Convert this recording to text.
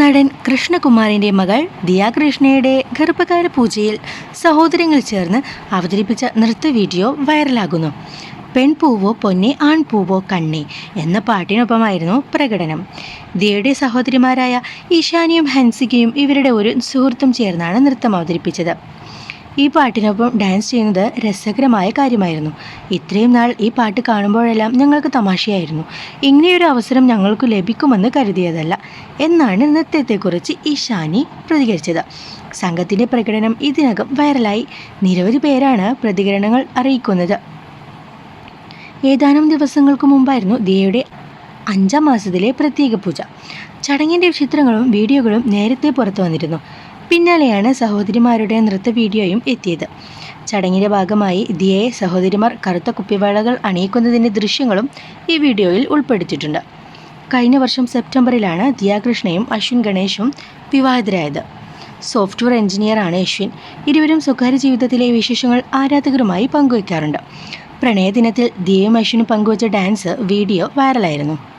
നടൻ കൃഷ്ണകുമാറിന്റെ മകൾ ദിയ കൃഷ്ണയുടെ ഗർഭകാല പൂജയിൽ സഹോദരങ്ങൾ ചേർന്ന് അവതരിപ്പിച്ച നൃത്ത വീഡിയോ വൈറലാകുന്നു. പെൺപൂവോ പൊന്നെ ആൺപൂവോ കണ്ണി എന്ന പാട്ടിനൊപ്പമായിരുന്നു പ്രകടനം. ദിയയുടെ സഹോദരിമാരായ ഈശാനിയും ഹൻസികയും ഇവരുടെ ഒരു സുഹൃത്തും ചേർന്നാണ് നൃത്തം അവതരിപ്പിച്ചത്. ഈ പാട്ടിനൊപ്പം ഡാൻസ് ചെയ്യുന്നത് രസകരമായ കാര്യമായിരുന്നു. ഇത്രയും നാൾ ഈ പാട്ട് കാണുമ്പോഴെല്ലാം ഞങ്ങൾക്ക് തമാശയായിരുന്നു. ഇങ്ങനെയൊരു അവസരം ഞങ്ങൾക്ക് ലഭിക്കുമെന്ന് കരുതിയതല്ല. എന്നാണ് നൃത്തത്തെക്കുറിച്ച് ഇഷാനി പ്രതികരിച്ചത്. സംഘത്തിന്റെ പ്രകടനം ഇതിനകം വൈറലായി. നിരവധി പേരാണ് പ്രതികരണങ്ങൾ അറിയിക്കുന്നത്. ഏതാനും ദിവസങ്ങൾക്ക് മുമ്പായിരുന്നു ദിയയുടെ അഞ്ചാം മാസത്തിലെ പ്രത്യേക പൂജ. ചടങ്ങിന്റെ ചിത്രങ്ങളും വീഡിയോകളും നേരത്തെ പുറത്തു വന്നിരുന്നു. പിന്നാലെയാണ് സഹോദരിമാരുടെ നൃത്ത വീഡിയോയും എത്തിയത്. ചടങ്ങിന്റെ ഭാഗമായി ദിയയെ സഹോദരിമാർ കറുത്ത കുപ്പിവേളകൾ അണിയിക്കുന്നതിന്റെ ദൃശ്യങ്ങളും ഈ വീഡിയോയിൽ ഉൾപ്പെടുത്തിയിട്ടുണ്ട്. കഴിഞ്ഞ വർഷം സെപ്റ്റംബറിലാണ് ദിയാകൃഷ്ണയും അശ്വിൻ ഗണേഷും വിവാഹിതരായത്. സോഫ്റ്റ്വെയർ എഞ്ചിനീയറാണ് അശ്വിൻ. ഇരുവരും സ്വകാര്യ ജീവിതത്തിലെ വിശേഷങ്ങൾ ആരാധകരുമായി പങ്കുവയ്ക്കാറുണ്ട്. പ്രണയദിനത്തിൽ ദിയയും അശ്വിനും പങ്കുവച്ച ഡാൻസ് വീഡിയോ വൈറലായിരുന്നു.